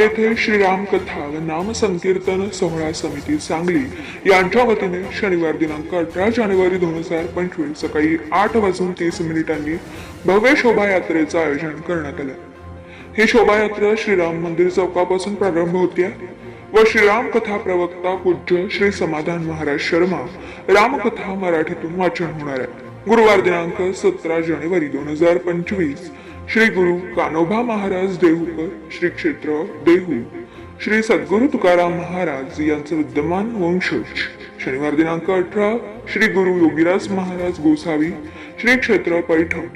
सांगली येथे श्रीराम कथा व नाम संकीर्तन सोहळा समिती सांगली. यांच्या वतीने शनिवार दिनांक अठरा जानेवारी दोन हजार पंचवीस सकाळी आठ वाजून तीस मिनिटांनी भव्य शोभायात्रेचं आयोजन करण्यात आलं. ही शोभायात्रा श्रीराम मंदिर चौकापासून प्रारंभ होते व श्रीराम कथा प्रवक्ता पूज्य श्री समाधान महाराज शर्मा रामकथा मराठीतून वाचन होणार आहे. गुरुवार दिनांक सतरा जानेवारी दोन हजार पंचवीस श्री गुरु कानोबा महाराज देहूकर श्री क्षेत्र देहू श्री सद्गुरु तुकाराम महाराज यांचं विद्यमान वंशज. शनिवार दिनांक अठरा श्री गुरु योगीराज महाराज गोसावी श्री क्षेत्र पैठण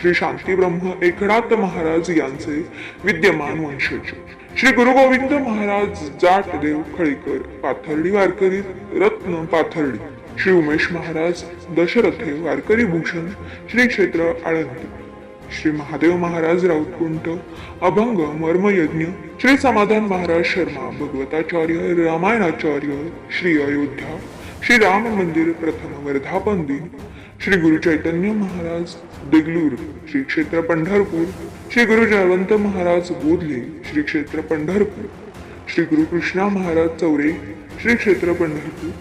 श्री शांती ब्रह्म एकनाथ महाराज यांचे विद्यमान वंशज. श्री गुरु गोविंद महाराज जाट देव खळीकर पाथर्डी वारकरी रत्न पाथर्डी श्री उमेश महाराज दशरथे वारकरी भूषण श्री क्षेत्र आळंदी. श्री महादेव महाराज राऊतकुंट अभंग मर्मयज्ञ श्री समाधान महाराज शर्मा भगवताचार्य रामायणाचार्य श्री अयोध्या श्री राम मंदिर प्रथम वर्धापन दिन श्री गुरु चैतन्य महाराज देगलूर श्री क्षेत्र पंढरपूर श्री गुरु जयवंत महाराज बोधले श्री क्षेत्र पंढरपूर श्री गुरु कृष्णा महाराज चौरे श्री क्षेत्र पंढरपूर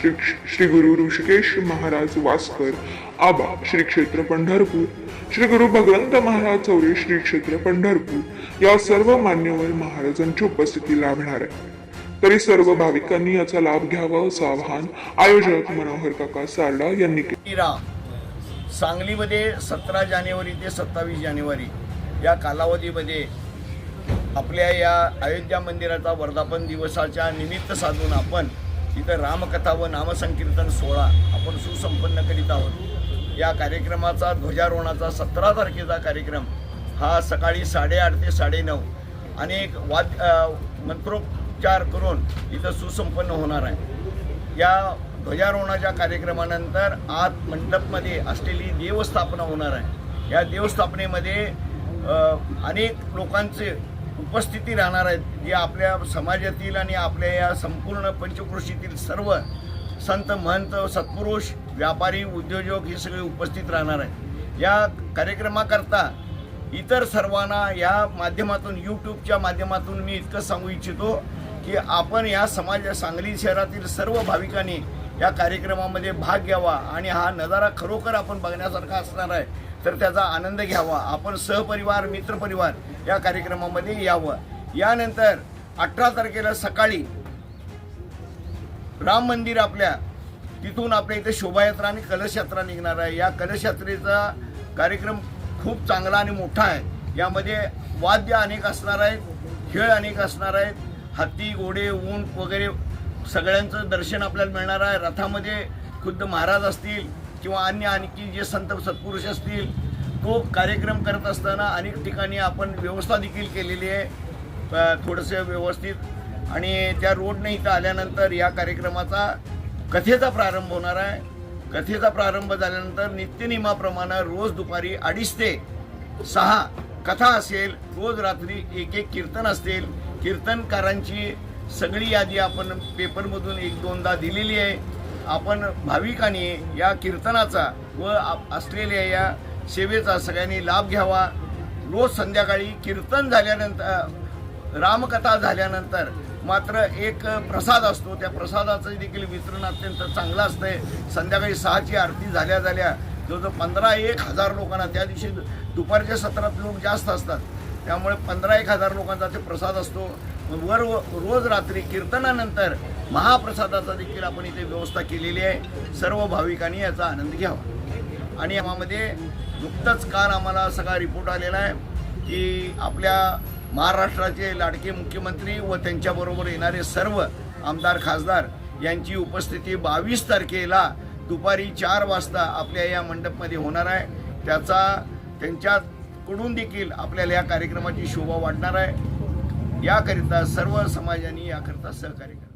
श्री श्री गुरु ऋषिकेश महाराज वास्कर आबा श्री क्षेत्र पंढरपूर श्री गुरु भगवंत महाराज चौरे श्री क्षेत्र पंढरपूर या सर्व मान्यवर महाराजांची उपस्थिती लाभणार आहे. तरी सर्व भाविकांनी याचा लाभ घ्यावा असं आवाहन आयोजक मनोहर काका सारडा यांनी केले. सांगलीमध्ये सतरा जानेवारी ते सत्तावीस जानेवारी या कालावधीमध्ये आपल्या या अयोध्या मंदिराचा वर्धापन दिवसाच्या निमित्त साधून आपण इथं रामकथा व नामसंकीर्तन सोहळा आपण सुसंपन्न करीत आहोत. या कार्यक्रमाचा ध्वजारोहणाचा सतरा तारखेचा कार्यक्रम हा सकाळी साडेआठ ते साडेनऊ अनेक वाद मंत्रोपचार करून इथं सुसंपन्न होणार आहे. या ध्वजारोहणाच्या कार्यक्रमानंतर आत मंडपमध्ये असलेली देवस्थापना होणार आहे. या देवस्थापनेमध्ये अनेक लोकांचे उपस्थिती राहणार आहेत जे आपल्या समाजातील आणि आपल्या या संपूर्ण पंचकृषीतील सर्व संत महंत सत्पुरुष व्यापारी उद्योजक हे सगळे उपस्थित राहणार आहेत. या कार्यक्रमाकरता इतर सर्वांना या माध्यमातून यूट्यूबच्या माध्यमातून मी इतकं सांगू इच्छितो की आपण या समाज सांगली शहरातील सर्व भाविकांनी या कार्यक्रमामध्ये भाग घ्यावा आणि हा नजारा खरोखर आपण बघण्यासारखा असणार आहे. तर त्याचा आनंद घ्यावा. आपण सहपरिवार मित्रपरिवार या कार्यक्रमामध्ये यावं. यानंतर अठरा तारखेला सकाळी राम मंदिर आपल्या तिथून आपल्या इथे शोभायात्रा आणि कलशयात्रा निघणार आहे. या कलशयात्रेचा कार्यक्रम खूप चांगला आणि मोठा आहे. यामध्ये वाद्य अनेक असणार आहेत खेळ अनेक असणार आहेत. हत्ती घोडे ऊंट वगैरे सगळ्यांचं दर्शन आपल्याला मिळणार आहे. रथामध्ये खुद्द महाराज असतील किंवा अन्य आणखी जे संत सत्पुरुष असतील तो कार्यक्रम करत असताना अनेक ठिकाणी आपण व्यवस्था देखील केलेली आहे थोडंसं व्यवस्थित. आणि त्या रोडने इथं आल्यानंतर या कार्यक्रमाचा कथेचा प्रारंभ होणार आहे. कथेचा प्रारंभ झाल्यानंतर नित्यनियमाप्रमाणे रोज दुपारी अडीच ते सहा कथा असेल रोज रात्री एक एक कीर्तन असतील. कीर्तनकारांची सगळी यादी आपण पेपरमधून एक दोनदा दिलेली आहे. आपण भाविकांनी या कीर्तनाचा व आप- असलेल्या या सेवेचा सगळ्यांनी लाभ घ्यावा. रोज संध्याकाळी कीर्तन झाल्यानंतर रामकथा झाल्यानंतर मात्र एक प्रसाद असतो. त्या प्रसादाचं देखील वितरण अत्यंत चांगलं असतं संध्याकाळी सहाची आरती झाल्या झाल्या जवळजवळ पंधरा एक हजार लोकांना त्या दिवशी दुपारच्या सत्रात लोक जास्त असतात. त्यामुळे पंधरा एक हजार लोकांचा ते प्रसाद असतो. वर रोज रात्री कीर्तनानंतर महाप्रसादाचा देखील आपण इथे व्यवस्था केलेली आहे. सर्व भाविकांनी याचा आनंद घ्यावा. आणि यामध्ये नुकतंच काल आम्हाला सगळा रिपोर्ट आलेला आहे की आपल्या महाराष्ट्राचे लाडके मुख्यमंत्री व त्यांच्याबरोबर येणारे सर्व आमदार खासदार यांची उपस्थिती बावीस तारखेला दुपारी चार वाजता आपल्या या मंडपमध्ये होणार आहे. त्याचा त्यांच्याकडून देखील आपल्याला या कार्यक्रमाची शोभा वाढणार आहे. याकरिता सर्व समाजाने याकरिता सहकार्य करा